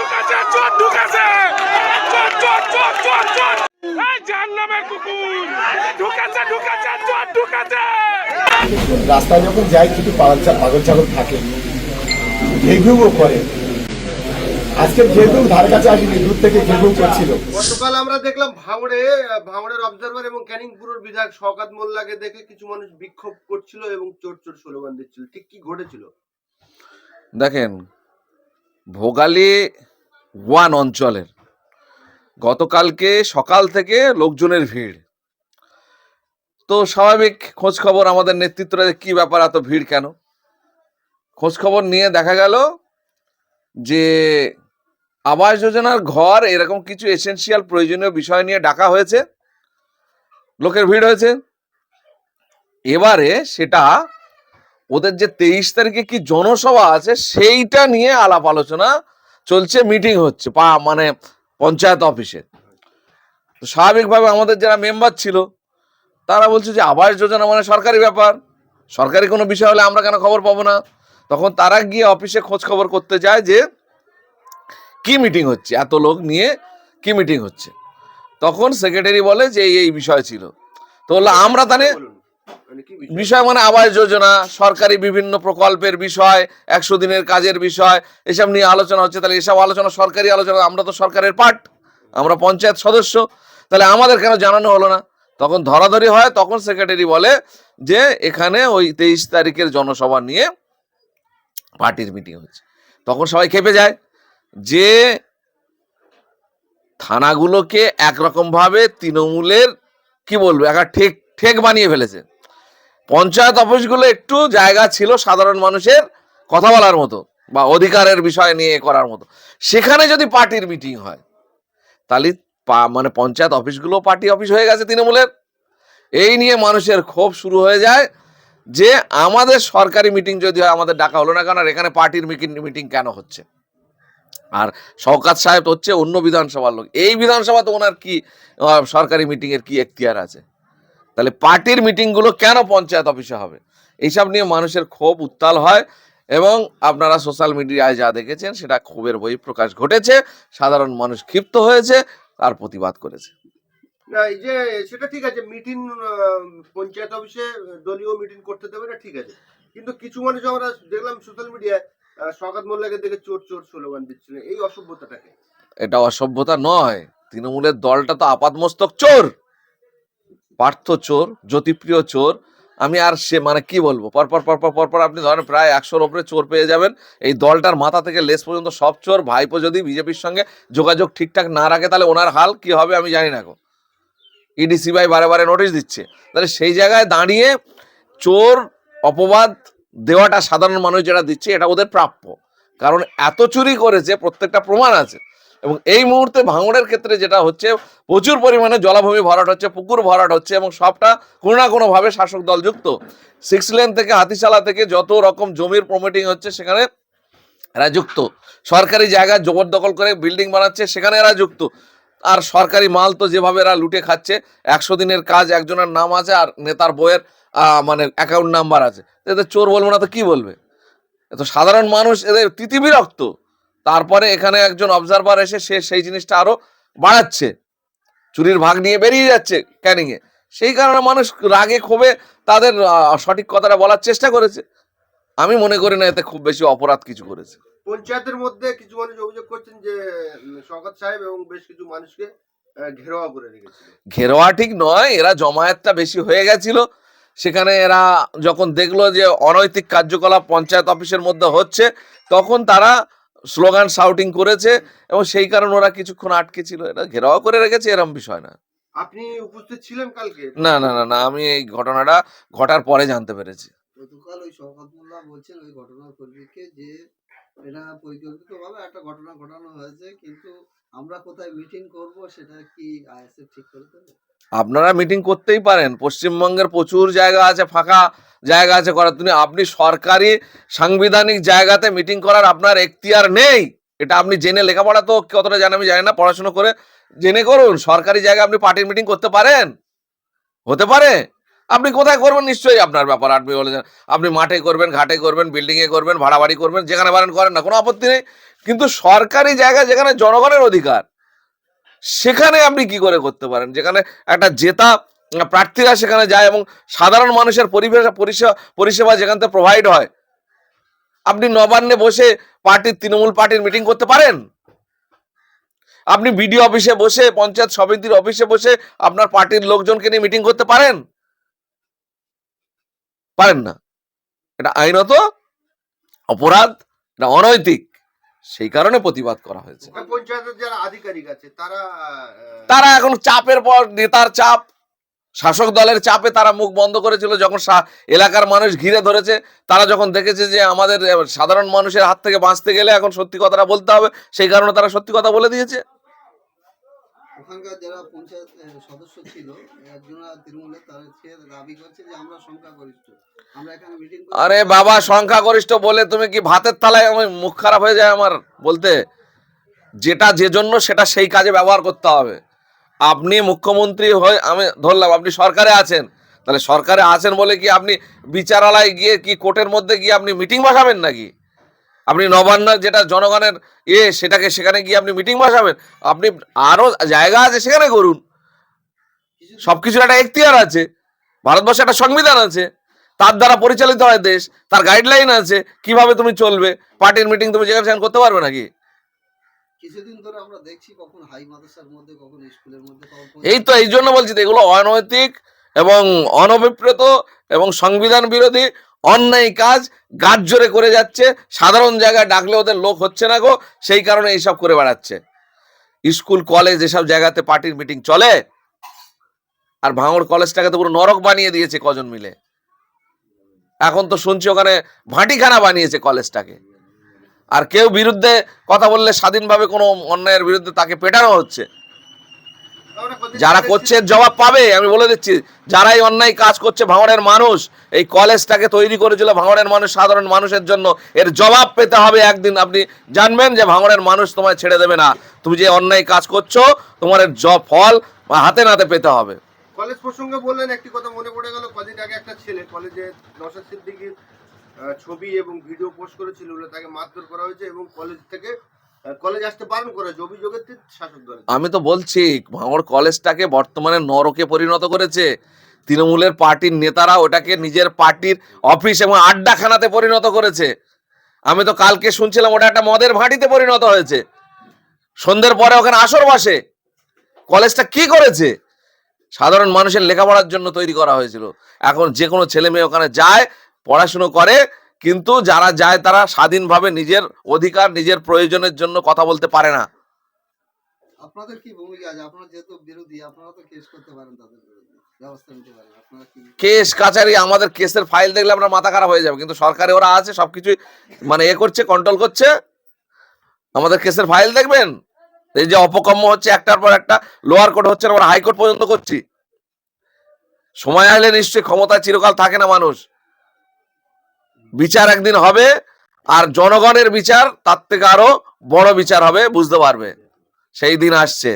ঢুকেছে চোর ঢুকেছে। চোর চোর চোর চোর চোর। জাহান্নামের কুকুর। ঢুকেছে ঢুকেছে চোর ঢুকেছে। রাস্তায় যখন যাই কিছু পাগল পাগল ছাগল থাকে ঘেঘুও করে। আজকে ঘেঘু ধার কাছে আসেনি দূর থেকে ঘেঘু করছিল। গতকাল আমরা দেখলাম ভাঙড়ে ভাঙড়ের অবজারভার এবং ক্যানিং ক্যানিংপুরের বিধায়ক শওকাত মোল্লাকে দেখে কিছু মানুষ বিক্ষোভ করছিল এবং চোর চোর স্লোগান দিচ্ছিল। ঠিক কি ঘটেছিল? দেখেন ভোগালী ওয়ান অঞ্চলের গতকালকে সকাল থেকে লোকজনের ভিড়। তো স্বাভাবিক খোঁজ খবর আমাদের নেতৃত্বরা যে কি ব্যাপার, এত ভিড় কেন? খোঁজ খবর নিয়ে দেখা গেল যে আবাস যোজনার ঘর এরকম কিছু এসেনশিয়াল প্রয়োজনীয় বিষয় নিয়ে ডাকা হয়েছে। লোকের ভিড় হয়েছে। এবারে সেটা ওদের যে তেইশ তারিখে কি জনসভা আছে সেইটা নিয়ে আলাপ আলোচনা চলছে মিটিং হচ্ছে, পা মানে পঞ্চায়েত অফিসে তো স্বাভাবিকভাবে আমাদের যারা মেম্বার ছিল, তারা বলছে যে, আবাস যোজনা মানে সরকারি ব্যাপার। সরকারি কোনো বিষয় হলে আমরা কেন খবর পাবো না? তখন তারা গিয়ে অফিসে খোঁজ খবর করতে যায় যে, কি মিটিং হচ্ছে, এত লোক নিয়ে কি মিটিং হচ্ছে। তখন সেক্রেটারি বলে যে এই বিষয় ছিল। তো বলল, আমরা তাহলে বিষয়? বিষয় মানে আবাস যোজনা, সরকারি বিভিন্ন প্রকল্পের বিষয়, একশো দিনের কাজের বিষয়, এসব নিয়ে আলোচনা হচ্ছে। তাহলে এসব আলোচনা সরকারি আলোচনা, আমরা তো সরকারের পার্ট, আমরা পঞ্চায়েত সদস্য। তাহলে আমাদের কেন জানানো হলো না? তখন ধরাধরি হয়, তখন সেক্রেটারি বলে যে এখানে ওই তেইশ তারিখের জনসভা নিয়ে পার্টির মিটিং হচ্ছে। তখন সবাই খেপে যায় যে থানাগুলোকে একরকম ভাবে তৃণমূলের, কি বলব একটা ঠেক ঠেক বানিয়ে ফেলেছে। পঞ্চায়েত অফিসগুলো একটু জায়গা ছিল সাধারণ মানুষের কথা বলার মতো বা অধিকারের বিষয় নিয়ে করার মতো। সেখানে যদি পার্টির মিটিং হয়, তাহলে মানে পঞ্চায়েত অফিসগুলো পার্টি অফিস হয়ে গেছে তৃণমূলের। এই নিয়ে মানুষের ক্ষোভ শুরু হয়ে যায় যে আমাদের সরকারি মিটিং যদি হয়, আমাদের ডাকা হলো না কেন? আর এখানে পার্টির মিটিং মিটিং কেন হচ্ছে? আর শওকাত সাহেব হচ্ছে অন্য বিধানসভার লোক। এই বিধানসভা তো ওনার কি সরকারি মিটিংয়ের কি এখতিয়ার আছে? তাহলে পার্টির মিটিংগুলো কেন পঞ্চায়েত অফিসে হবে? এইসব নিয়ে মানুষের ক্ষোভ উত্তাল হয় এবং আপনারা সোশ্যাল মিডিয়ায় যা দেখেছেন সেটা ক্ষোভের বই প্রকাশ ঘটেছে সাধারণ মানুষ ক্ষিপ্ত হয়েছে তার প্রতিবাদ করেছে। না এই যে সেটা ঠিক আছে মিটিং পঞ্চায়েত অফিসে দলীয় মিটিং করতে দেবে না ঠিক আছে। কিন্তু কিছু মানুষ আমরা দেখলাম সোশ্যাল মিডিয়ায় শওকাত মোল্লাকে দেখে চোর চোর স্লোগান দিচ্ছিল এই অসভ্যতাটাকে। এটা অসভ্যতা নয় তৃণমূলের দলটা তো আপাতমস্তক চোর। পার্থ চোর, জ্যোতিপ্রিয় চোর, আমি আর সে মানে কি বলব? পরপর পরপর পরপর আপনি ধরেন প্রায় একশোর ওপরে চোর পেয়ে যাবেন। এই দলটার মাথা থেকে লেস পর্যন্ত সব চোর, ভাইপো যদি বিজেপির সঙ্গে যোগাযোগ ঠিকঠাক না রাখে, তাহলে ওনার হাল কি হবে আমি জানি না গো ইডিসি ভাই বারে বারে নোটিশ দিচ্ছে। তাহলে সেই জায়গায় দাঁড়িয়ে চোর অপবাদ দেওয়াটা সাধারণ মানুষ যেটা দিচ্ছে, এটা ওদের প্রাপ্য। কারণ এত চুরি করেছে, প্রত্যেকটা প্রমাণ আছে। এবং এই মুহূর্তে ভাঙড়ের ক্ষেত্রে যেটা হচ্ছে, প্রচুর পরিমাণে জলাভূমি ভরাট হচ্ছে, পুকুর ভরাট হচ্ছে এবং সবটা কোনো না কোনোভাবে শাসক দল যুক্ত। সিক্স লেন থেকে হাতিশালা থেকে যত রকম জমির প্রমিটিং হচ্ছে, সেখানে এরা যুক্ত। সরকারি জায়গায় জবরদখল করে বিল্ডিং বানাচ্ছে, সেখানে এরা যুক্ত। আর সরকারি মাল তো যেভাবে এরা লুটে খাচ্ছে, একশো দিনের কাজ, একজনের নাম আছে আর নেতার বইয়ের মানে অ্যাকাউন্ট নাম্বার আছে। এদের চোর বলব না তো কি বলবে? এ তো সাধারণ মানুষ, এদের তিতিবিরক্ত। তারপরে এখানে একজন অবজারভার এসে সে সেই জিনিসটা আরও বাড়াচ্ছে। চুরির ভাগ নিয়ে বেরিয়ে যাচ্ছে ক্যানিং এ সেই কারণে মানুষ রাগে ক্ষোভে তাদের সঠিক কথাটা বলার চেষ্টা করেছে। আমি মনে করি না এতে খুব বেশি অপরাধ কিছু করেছে। পঞ্চায়েতের মধ্যে কিছু মানুষ অভিযোগ করছেন যে শওকত সাহেব এবং বেশ কিছু মানুষকে আহ, ঘেরাওয়া করে রেখেছিল। ঘেরোয়া ঠিক নয় এরা জমায়েতটা বেশি হয়ে গেছিল। সেখানে এরা যখন দেখল যে অনৈতিক কার্যকলাপ পঞ্চায়েত অফিসের মধ্যে হচ্ছে তখন তারা স্লোগান শাউটিং করেছে এবং সেই কারণে ওরা কিছুক্ষণ আটকে ছিল। এটা ঘেরাও করে রেখেছে এরম বিষয় না। আপনি উপস্থিত ছিলেন কালকে? না না না না আমি এই ঘটনাটা ঘটার পরে জানতে পেরেছি। গতকাল ওই শওকত মোল্লা বলছেন ওই ঘটনার পরিপ্রেক্ষিতে যে এটা পরিকল্পিতভাবে একটা ঘটনা ঘটানো হয়েছে, কিন্তু আমরা কোথায় মিটিং করব সেটা কি আইএসএফ ঠিক করে দেবে? আপনারা মিটিং করতেই পারেন। পশ্চিমবঙ্গের প্রচুর জায়গা আছে, ফাঁকা জায়গা আছে করার তুমি আপনি সরকারি সাংবিধানিক জায়গাতে মিটিং করার আপনার এখতিয়ার নেই। এটা আপনি জেনে লেখাপড়া তো কতটা জানেন আমি জানি না, পড়াশোনা করে জেনে করুন। সরকারি জায়গায় আপনি পার্টির মিটিং করতে পারেন? হতে পারে? আপনি কোথায় করবেন? নিশ্চয়ই আপনার ব্যাপার। আপনি বলেছেন, আপনি মাঠে করবেন, ঘাটে করবেন বিল্ডিংয়ে করবেন ভাড়া বাড়ি করবেন, যেখানে পারেন করেন না, কোনো আপত্তি নেই। কিন্তু সরকারি জায়গা যেখানে জনগণের অধিকার, সেখানে আপনি কি করে করতে পারেন? যেখানে একটা জেতা প্রার্থীরা সেখানে যায় এবং সাধারণ মানুষের পরিবেশ পরিষেবা পরিষেবা যেখান থেকে প্রোভাইড হয়, আপনি নবান্নে বসে পার্টির তৃণমূল পার্টির মিটিং করতে পারেন? আপনি বিডিও অফিসে বসে, পঞ্চায়েত সমিতির অফিসে বসে আপনার পার্টির লোকজনকে নিয়ে মিটিং করতে পারেন? পারেন না। এটা আইনত অপরাধ এটা অনৈতিক। সেই কারণে প্রতিবাদ করা হয়েছে। তারা এখন চাপের পর নেতার চাপ। শাসক দলের চাপে তারা মুখ বন্ধ করেছিল যখন এলাকার মানুষ ঘিরে ধরেছে। তারা যখন দেখেছে যে আমাদের সাধারণ মানুষের হাত থেকে বাঁচতে গেলে এখন সত্যি কথাটা বলতে হবে সেই কারণে তারা সত্যি কথা বলে দিয়েছে। ওখানকার যারা পঞ্চায়েত সদস্য ছিল, একজন তৃণমূলের তারা সে দাবি করছে যে আমরা সংখ্যাগরিষ্ঠ। আমরা এখানে মিটিং আরে বাবা, সংখ্যাগরিষ্ঠ বলে তুমি কি ভাতের থালায় আমি মুখ খারাপ হয়ে যায় আমার বলতে? যেটা যে জন্য সেটা সেই কাজে ব্যবহার করতে হবে। আপনি মুখ্যমন্ত্রী হয়ে আমি ধরলাম, আপনি সরকারে আছেন। তাহলে সরকারে আছেন বলে কি আপনি বিচারালয় গিয়ে কি কোর্টের মধ্যে গিয়ে আপনি মিটিং বসাবেন নাকি? আপনি নবান্ন যেটা জনগণের এ সেটাকে সেখানে গিয়ে আপনি মিটিং বসাবেন আপনি আরও জায়গা আছে সেখানে করুন। সবকিছুর একটা এখতিয়ার আছে ভারতবর্ষে একটা সংবিধান আছে তার দ্বারা পরিচালিত হয় দেশ তার গাইডলাইন আছে কীভাবে তুমি চলবে পার্টির মিটিং তুমি যেখানে সেখানে করতে পারবে নাকি? কিছুদিন ধরে আমরা দেখছি কখন হাই মাদ্রাসার মধ্যে কখন স্কুলের মধ্যে এই তো এই জন্য বলছি এগুলো অনৈতিক এবং অনভিপ্রেত এবং সংবিধান বিরোধী অন্যায় কাজ গাছ জোরে করে যাচ্ছে, সাধারণ জায়গায় ডাকলে ওদের লোক হচ্ছে না গো, সেই কারণে এইসব করে বেড়াচ্ছে। স্কুল, কলেজ এসব জায়গাতে পার্টির মিটিং চলে, আর ভাঙড় কলেজটাকে তো পুরো নরক বানিয়ে দিয়েছে কজন মিলে। এখন তো শুনছি ওখানে ভাটিখানা বানিয়েছে কলেজটাকে। আর কেউ বিরুদ্ধে কথা বললে স্বাধীনভাবে কোনো অন্যায়ের বিরুদ্ধে তাকে পেটানো হচ্ছে। যারা করছে জবাব পাবে আমি বলে দিচ্ছি যারা এই অন্যায় কাজ করছে ভাঙড়ের মানুষ এই কলেজটাকে তৈরি করেছিল ভাঙড়ের মানুষ সাধারণ মানুষের জন্য এর জবাব পেতে হবে একদিন। আপনি জানবেন যে ভাঙড়ের মানুষ তোমায় ছেড়ে দেবে না। তুমি যে অন্যায় কাজ করছ তোমার এর জ- ফল হাতে নাতে পেতে হবে। কলেজ প্রসঙ্গে বললেন একটি কথা মনে পড়ে গেল কদিন আগে একটা ছেলে কলেজে নশা সিদ্দিকির ছবি এবং ভিডিও পোস্ট করেছিল তাকে মারধর করা হয়েছে এবং কলেজ থেকে কলেজ আসতে বারণ করা হয়েছে অভিযোগের তীর শাসক আমি তো বলছি, ভাঙড় কলেজটাকে বর্তমানে নরকে পরিণত করেছে। তৃণমূলের পার্টির নেতারা ওটাকে নিজের পার্টির অফিস এবং আড্ডাখানাতে পরিণত করেছে। আমি তো কালকে শুনছিলাম, ওটা একটা মদের ভাঁটিতে পরিণত হয়েছে। সন্ধ্যের পরে ওখানে আসর বসে। কলেজটা কি করেছে? সাধারণ মানুষের লেখাপড়ার জন্য তৈরি করা হয়েছিল। এখন যে কোনো ছেলে মেয়ে ওখানে যায়, পড়াশুনো করে কিন্তু যারা যায় তারা স্বাধীনভাবে নিজের অধিকার নিজের প্রয়োজনের জন্য কথা বলতে পারে না। আপনাদের কি ভূমিকা আছে? আপনারা যেহেতু বিরোধী আপনারা তো কেস করতে পারেন তাদের বিরুদ্ধে ব্যবস্থা নিতে পারেন। আপনারা কি কেস কাচারি আমাদের কেসের ফাইল দেখলে আমরা মাথা খারাপ হয়ে যাবে কিন্তু সরকারে ওরা আছে সবকিছু মানে এ করছে কন্ট্রোল করছে। আমাদের কেসের ফাইল দেখবেন? এই যে অপকম্য হচ্ছে একটার পর একটা লোয়ার কোর্ট হচ্ছে আমরা হাইকোর্ট পর্যন্ত করছি। সময় আসলে নিশ্চয়ই ক্ষমতা চিরকাল থাকে না মানুষ। বিচার একদিন হবে, আর জনগণের বিচার তার থেকে আরও বড় বিচার হবে, বুঝতে পারবে। সেই দিন আসছে।